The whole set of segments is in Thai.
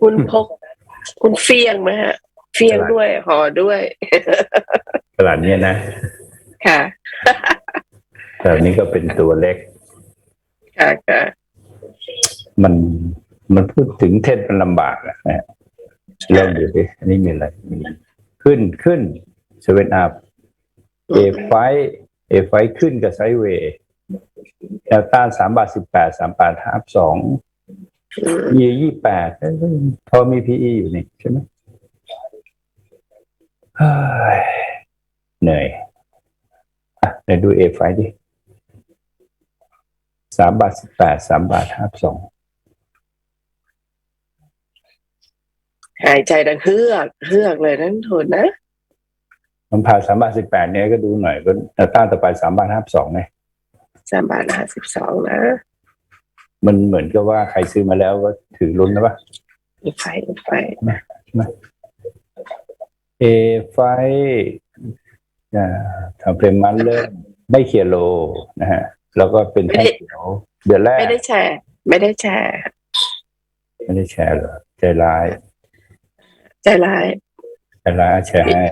คุณพก คุณเฟียงไหมฮะ เฟียงด้วยห่อด้วยตลาดเนี้ยนะ ค่ะแต่อันนี้ก็เป็นตัวเล็ก ค่ะค่ะมันมันพูดถึงเทศมันลำบากอะนะฮะลองดูสิอันนี้มีอะไรมีขึ้นขึ้นเซเว่นอัพเอไฟเอไฟขึ้นกับไซด์เวย์แนวต้านสามบาทสิบแปดสามบาทห้าสอง อืมยียี่แปดพอมี PE อยู่นี่ใช่ไหมเฮ้ยเหนื่อยอะเดี๋ยวดูเอไฟดิสามบาทสิบแปดสามบาทห้าสองหายใจดังเฮือกเฮือกเลยนั่นทุนนะมันผ่านสามบาทสิบแปดเนี่ยก็ดูหน่อยก็แนวต้านต่อไปสามบาทห้าสองไงสามบาทห้าสิบสองนะ มันเหมือนกับว่าใครซื้อมาแล้วก็ถือลุ้นนะปะอีกไฟอีกไฟเอไฟอ่าทำเฟรมมันเริ่มไม่เขียโลนะฮะ แล้วก็เป็นแท่งเขียวเดือนแรกไม่ได้แชร์ ไม่ได้แชร์ไม่ได้แชร์เหรอใจร้าย ใจร้ายใจร้ายแชร์ให้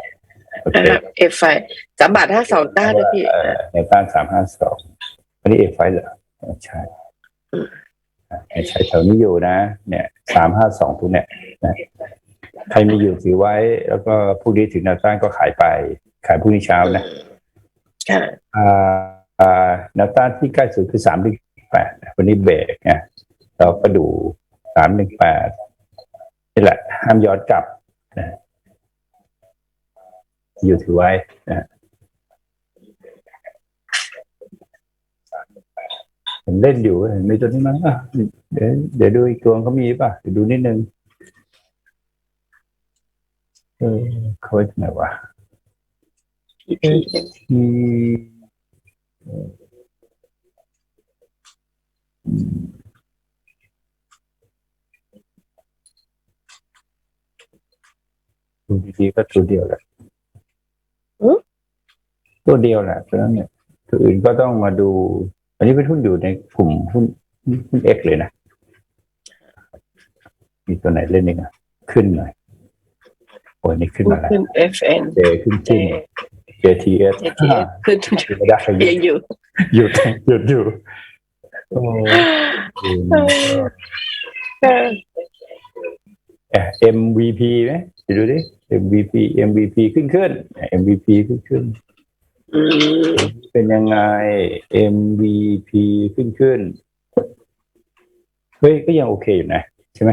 โอเคนะครับเอฟไฟสามบาทห้าสองต้านนะพี่เออในต้านสามห้าสองอันนี้เอไฟเหรอไม่ใช่อืมอะไม่ ใช่แถวนี้อยู่นะ เนี่ยสามห้าสองทุกเนี่ยนะใครมีอยู่ถือไว้ แล้วก็พรุ่งนี้ถึงแนวต้านก็ขายไป ขายพรุ่งนี้เช้านะค่ะอ่าอ่าแนวต้านที่ใกล้สุดคือสามหนึ่งแปดวันนี้เบรกไงเราก็ดูสามหนึ่งแปดนี่แหละ ห้ามย้อนกลับนะอยู่ถือไว้นะ ผมเล่นอยู่เห็นมีตัวนี้มั้งอะเดี๋ยวเดี๋ยวดูอีกตัวเขามีป่ะเดี๋ยวดูนิดนึงเออเขาไว้ที่ไหนวะพีพีที่เอ่ออืมดูดีๆก็ตัวเดียวแหละตัวเดียวแหละเพราะฉะนั้นเนี่ยตัวอื่นก็ต้องมาดู อันนี้เป็นหุ้นอยู่ในกลุ่มหุ้นหุ้นเอ็กเลยนะ มีตัวไหนเล่นเองอะ ขึ้นหน่อยโอ้ยนี่ขึ้นมาแล้วขึ้นเอฟเอ็นเจขึ้นเจขึ้น JTS เจทีขึ้นไม่ได้หยุยัดงอยู่ หยุดหยุดอยู่โอ้ยเออเอ่อ MVP ไหมเดี๋ยวดูดิ MVP MVP ขึ้นขึ้น MVP ขึ้นขึ้นอืม เป็นยังไง MVP ขึ้นขึ้น เฮ้ย ก็ยังโอเคอยู่นะ ใช่ไหม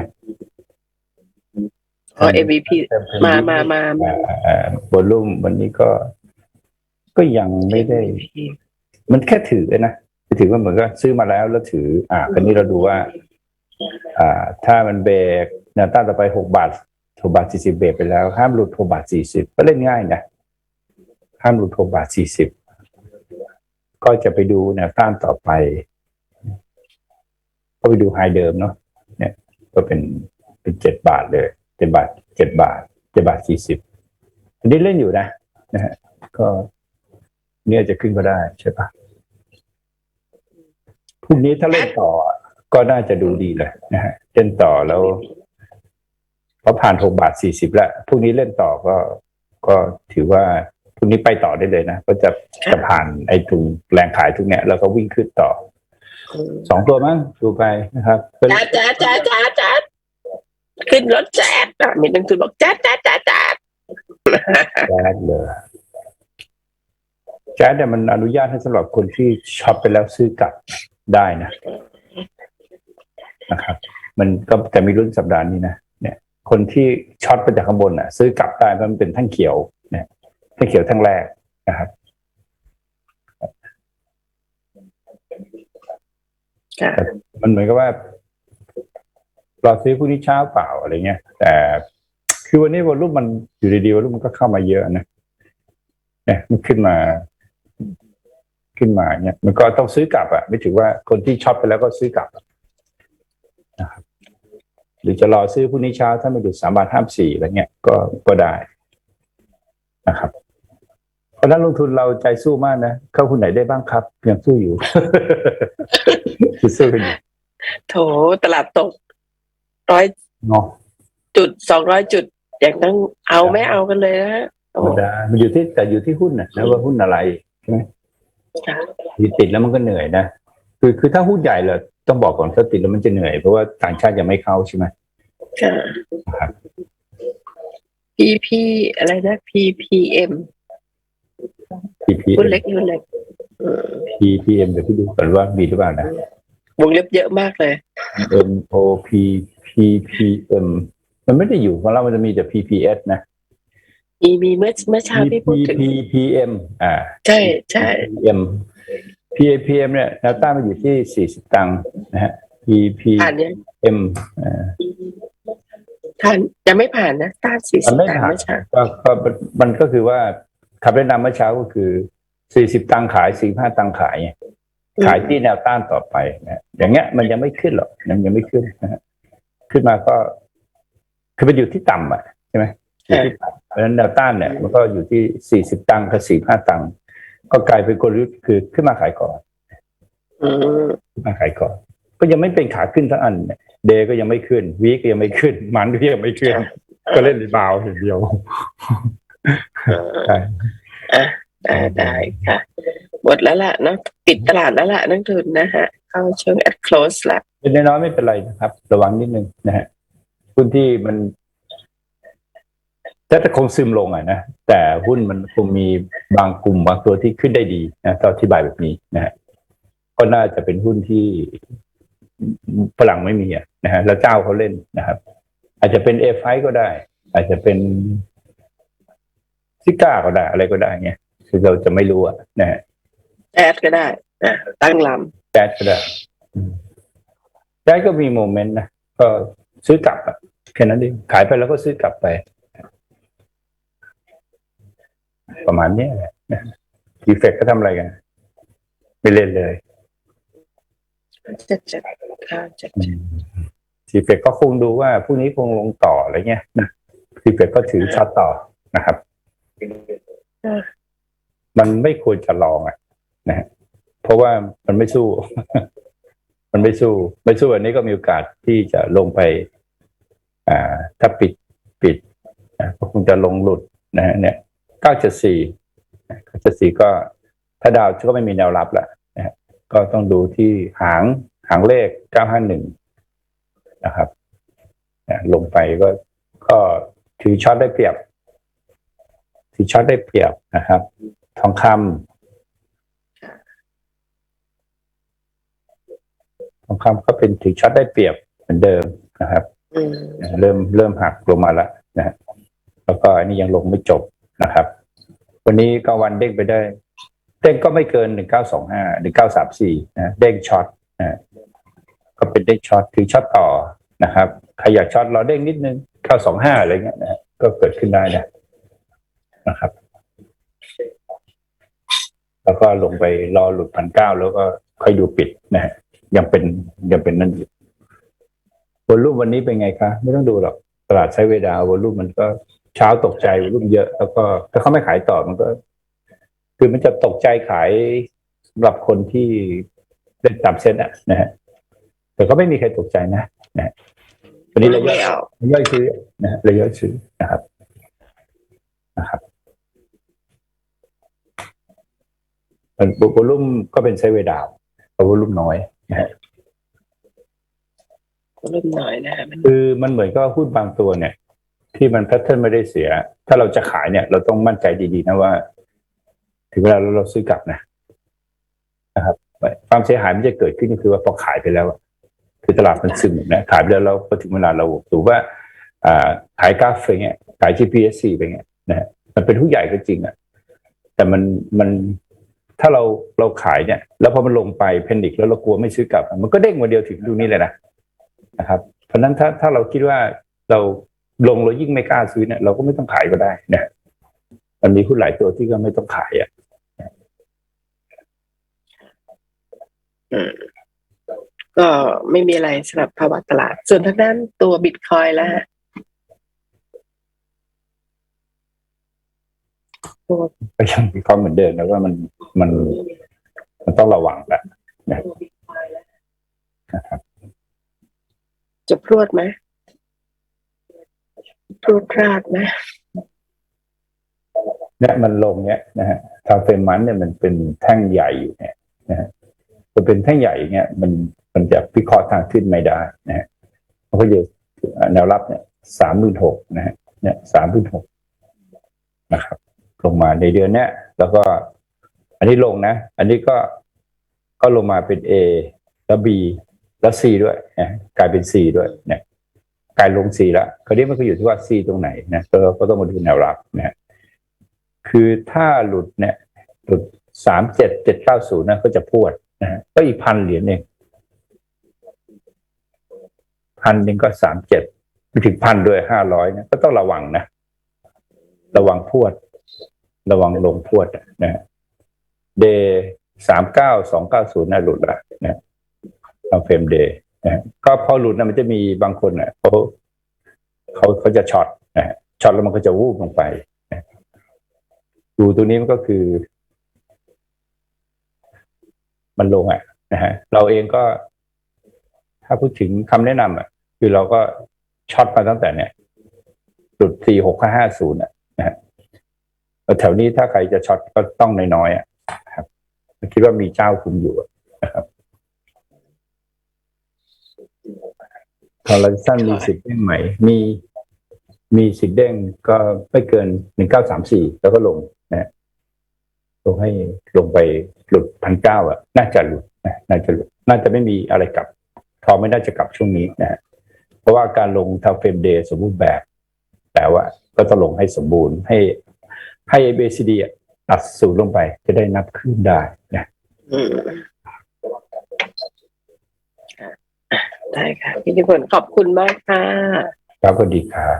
อ๋อ MVP มามามามาบอลลุ่มวันนี้ก็ ก็ยังไม่ได้ มันแค่ถือนะถือว่าเหมือนก็ซื้อมาแล้วแล้วถือ อ่าคราวนี้เราดูว่า อ่า ถ้ามันเบรกแนวต้านต่อไปหกบาทหกบาทสี่สิบเบรกไปแล้ว ห้ามหลุดหกบาทสี่สิบก็เล่นง่ายนะ ห้ามหลุดหกบาทสี่สิบก็จะไปดูแนวต้านต่อไป ก็ไปดูไฮเดิมเนาะเนี่ย ก็เป็นเป็นเจ็ดบาทเลยเจ็ดบาทเจ็ดบาทเจ็ดบาทสี่สิบอันนี้เล่นอยู่นะนะฮะก็เนี่ยจะขึ้นก็ได้ใช่ปะพรุ่งนี้ถ้าเล่นต่อก็น่าจะดูดีเลยนะฮะเล่นต่อแล้วพอผ่านหกบาทสี่สิบแล้วพรุ่งนี้เล่นต่อก็ก็ถือว่า พรุ่งนี้ไปต่อได้เลยนะก็จะจะผ่านไอ้ถุงแรงขายทุกเนี้ยแล้วก็วิ่งขึ้นต่ออืมสองตัวมั้งดูไปนะครับเป็นจ้าจ้าจ้าจ้าจ้าขึ้นรถแจ๊ดอะมีหนังสือบอกจ้าจ้าจ้าจ้าแจ๊ดเลยแจ๊ดเนี่ยมันอนุญาตให้สำหรับคนที่ช็อปไปแล้วซื้อกลับได้นะนะครับ มันก็จะมีรุ่นสัปดาห์นี้นะเนี่ย คนที่ช็อตไปจากข้างบนอะ ซื้อกลับได้เพราะมันเป็นทั้งเขียว เนี่ยทั้งเขียวทั้งแรกนะครับค่ะมันเหมือนกับว่า เราซื้อพรุ่งนี้เช้าเปล่าอะไรเงี้ย แต่คือวันนี้วอลลุ่มมันอยู่ดีๆวอลลุ่มมันก็เข้ามาเยอะนะเนี่ยมันขึ้นมา ขึ้นมาเนี่ย มันก็ต้องซื้อกลับอะไม่ถือว่าคนที่ช็อปไปแล้วก็ซื้อกลับอะนะครับหรือจะรอซื้อพรุ่งนี้เช้าถ้าไม่ดูสามบาทห้าสี่อะไรเงี้ยก็ก็ได้นะครับเพ ราะฉะนั้นลงทุนเราใจสู้มากนะ เข้าคุณไหนได้บ้างครับยังสู้อยู่สู้กันอยู่โถตลาดตกร้อยเนาะจุดสองร้อยจุดอย่างต้องเอาไม่เอากันเลยนะฮะธรรมดามันอยู่ที่แต่อยู่ที่หุ้นนะนะว่าหุ้นอะไรค่ะที่ติดแล้วมันก็เหนื่อยนะคือคือถ้าหุ้นใหญ่เลยต้องบอกก่อนถ้าติดแล้วมันจะเหนื่อยเพราะว่าต่างชาติยังไม่เข้าใช่ไหมค่ะครับ PP อะไรนะ PPM PP หุ้นเล็กหุ้นเล็กอืม PPM เดี๋ยวพี่ดูก่อนว่ามีหรือเปล่านะวงเล็บเยอะมากเลย M O P P P M มันไม่ได้อยู่ของเรา มันจะมีแต่ PPS นะ มีมีเมื่อเมื่อเช้า P พี่ P พูดถึง P P M อ่า ใช่ใช่ PM P P M เนี่ยแนวต้านมันอยู่ที่40ตังค์นะฮะ P P ผ่านยัง M อ่าผ่านยังไม่ผ่านนะต้านสี่มัสินบไม่ตังค์ผ่านเมื่อเช้าก็ก็มันก็คือว่า คำแนะนำเมื่อเช้าก็คือ40ตังค์ขาย45ตังค์ขายไงขายที่แนวต้านต่อไปนะอย่างเงี้ยมันยังไม่ขึ้นหรอกยังยังไม่ขึ้นนะฮะขึ้นมาก็คือมันอยู่ที่ต่ำอะใช่ไหมอยู่ที่ต่ำเพราะฉะนั้นแนวต้านเนี่ย มันก็อยู่ที่40ตังค์กับ45ตังค์ก็กลายเป็นกลยุทธ์คือขึ้นมาขายก่อนอืมขึ้นมาขายก่อน ก็ยังไม่เป็นขาขึ้นทั้งอันเนี่ยเดย์ก็ยังไม่ขึ้นวีก็ยังไม่ขึ้น มันก็ยังไม่ขึ้น ก็เล่นในบาวอย่างเดียว ใช่ได้ได้ค่ะ หมดแล้วล่ะเนาะปิดตลาดแล้วล่ะนักทุนนะฮะ เข้าช่วง at close ละเป็นน้อยๆไม่เป็นไรนะครับ ระวังนิดนึงนะฮะหุ้นที่มันจะคงซึมลงอะนะ แต่หุ้นมันคงมีบางกลุ่มบางตัวที่ขึ้นได้ดีนะต้องอธิบายแบบนี้นะฮะก็น่าจะเป็นหุ้นที่ฝรั่งไม่มีอะนะฮะแล้วเจ้าเขาเล่นนะครับ อาจจะเป็นเอฟไก็ได้ อาจจะเป็น ซิก้าก็ได้ อะไรก็ได้เงี้ยคือเราจะไม่รู้อะนะฮะแอดก็ได้นะตั้งลแจ๊ดก็ได้อืมแจ๊ดก็มีโมเมนต์นะก็ซื้อกลับอะแค่นั้นเองขายไปแล้วก็ซื้อกลับไป ประมาณเนี้ยแหละดีเฟกก็ทำอะไรกันไม่เล่นเลยำจะจะค่ะจะจะดีเฟกก็คงดูว่าพรุ่งนี้คงลงต่ออะไรเงี้ยนะดีเฟกก็ถือช็อตต่อนะครับ มันไม่ควรจะลองอะนะฮะเพราะว่ามันไม่สู้ มันไม่สู้ ไม่สู้อันนี้ก็มีโอกาสที่จะลงไป อ่า ถ้าปิดปิดก็คงจะลงหลุดนะฮะเนี่ยเก้าเจ็ดสี่เก้าเจ็ดสี่ก็ ถ้าดาวก็ไม่มีแนวรับแล้วนะฮะก็ต้องดูที่หางหางเลขเก้าห้าหนึ่งนะครับอ่าลงไปก็ก็ถือช็อตได้เปรียบ ถือช็อตได้เปรียบนะครับ ทองคำทองคำก็เป็นถือช็อตได้เปรียบเหมือนเดิมนะครับอืมเริ่มเริ่มหักลงมาแล้วนะฮะแล้วก็อันนี้ยังลงไม่จบนะครับ วันนี้ก็วันเด้งไปได้ เด้งก็ไม่เกินหนึ่งเก้าสองห้าหนึ่งเก้าสามสี่นะเด้งช็อตนะก็เป็นเด้งช็อตถือช็อตต่อนะครับใครอยากช็อตรอเด้งนิดนึงเก้าสองห้าอะไรเงี้ยนะก็เกิดขึ้นได้นะ นะครับ แล้วก็ลงไปรอหลุดพันเก้าแล้วก็ค่อยดูปิดนะฮะยังเป็นยังเป็นนั่นอยู่วอลลุ่มวันนี้เป็นไงคะ ไม่ต้องดูหรอก ตลาดใช้เวลาวอลลุ่มมันก็เช้าตกใจวอลลุ่มเยอะ แล้วก็ถ้าเขาไม่ขายต่อมันก็ คือมันจะตกใจขายสำหรับคนที่เล่นตามเส้นอะนะฮะแต่ก็ไม่มีใครตกใจนะนะฮะวันนี้ระยะไม่เอาระยะซื้อนะฮะระยะซื้อนะครับนะครับ มันวลุ่มก็เป็นไซเวดาวแต่วลุ่มน้อยนะฮะเริ่มน่อยนะคือมันเหมือนก็หุ้นบางตัวเนี่ย ที่มันแพทเทิร์นไม่ได้เสีย ถ้าเราจะขายเนี่ย เราต้องมั่นใจดีๆนะว่า ถึงเวลาเราเราซื้อกลับนะนะครับความเสียหายมันจะเกิดขึ้นก็คือว่าพอขายไปแล้วคือตลาดมันซึมนะขายไปแล้วเราพอถึงเวลาเราถือว่าขายกราฟไปเงี้ยขาย GPSC ไปเงี้ยนะฮะมันเป็นผู้ใหญ่ก็จริงอะแต่มันมัน ถ้าเราเราขายเนี่ย แล้วพอมันลงไปแพนิคแล้วเรากลัวไม่ซื้อกลับ มันก็เด้งมาเดียวถึงดูนี้เลยนะนะครับ เพราะฉะนั้นถ้าถ้าเราคิดว่าเราลงเรายิ่งไม่กล้าซื้อเนี่ยเราก็ไม่ต้องขายก็ได้นะมันมีหุ้นหลายตัวที่ก็ไม่ต้องขายอะก็ไม่มีอะไรสำหรับภาวะตลาด ส่วนทางด้านตัวบิตคอยแล้วฮะตัว ก็ยังมีความเหมือนเดิมนะว่ามันมันมันต้องระวังแหละจะพรวดไหมพรูดพลาดนะเนี่ยมันลงเนี่ยนะฮะทาเฟรมมันเนี่ยมันเป็นแท่งใหญ่อยู่เนี่ยนะฮะพอเป็นแท่งใหญ่อย่างเงี้ยมันมันจะพิเคราะห์ทางขึ้นไม่ได้นะฮะมันก็อยู่แนวรับเนี่ยสามหมื่นหกนะฮะเนี่ยสามหมื่นหกนะครับ ลงมาในเดือนเนี้ยแล้วก็ อันนี้ลงนะ อันนี้ก็ก็ลงมาเป็น A แล้ว B แล้ว C ด้วยนะกลายเป็น C ด้วยเนี่ยกลายลง C แล้วคราวนี้มันก็อยู่ที่ว่า C ตรงไหนนะก็ก็ต้องมาดูแนวรับนะคือถ้าหลุดเนี่ยหลุดสามเจ็ดเจ็ดเก้าศูนย์นะก็จะพวดนะก็อีกพันเหรียญเองพันหนึ่งก็สามเจ็ดไม่ถึงพันด้วยห้าร้อยนะก็ต้องระวังนะ ระวังพวด ระวังลงพวดนะฮะเดสามเก้าสองเก้าศูนย์น่ะหลุดละนะเอาเฟรมเดย์นะฮะก็พอหลุดนะมันจะมีบางคนอะเขาเขาเขาจะช็อตนะฮะช็อตแล้วมันก็จะวูบลงไปดูตัวนี้มันก็คือ มันลงอะนะฮะเราเองก็ ถ้าพูดถึงคำแนะนำอะ คือเราก็ช็อตมาตั้งแต่เนี่ยจุดสี่หกห้าศูนย์อะนะฮะ แถวนี้ถ้าใครจะช็อตก็ต้องน้อยๆอะครับคิดว่ามีเจ้าคุมอยู่อะนะครับคอลเลคชันมีสิทธิ์เด้งไหม มีมีสิทธิ์เด้งก็ไม่เกินหนึ่งเก้าสามสี่แล้วก็ลงนะลงให้ลงไปหลุดพันเก้าอะ น่าจะหลุดนะน่าจะหลุด น่าจะไม่มีอะไรกลับทองไม่น่าจะกลับช่วงนี้นะฮะเพราะว่าการลงทางเฟรมเดย์สมบูรณ์แบบ แต่ว่าก็จะลงให้สมบูรณ์ให้ ให้ ABCD อะตัดศูนย์ลงไป จะได้นับขึ้นได้นะอืมค่ะอะได้ค่ะพี่นิพนธ์ขอบคุณมากค่ะ ครับสวัสดีครับ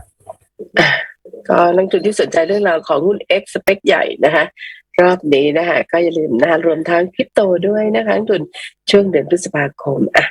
ก็นักทุนที่สนใจเรื่องราวของหุ้น X สเปคใหญ่นะคะ รอบนี้นะคะ ก็อย่าลืมนะรวมทั้งคริปโตด้วยนะคะนักทุนช่วงเดือนพฤษภาคมอะ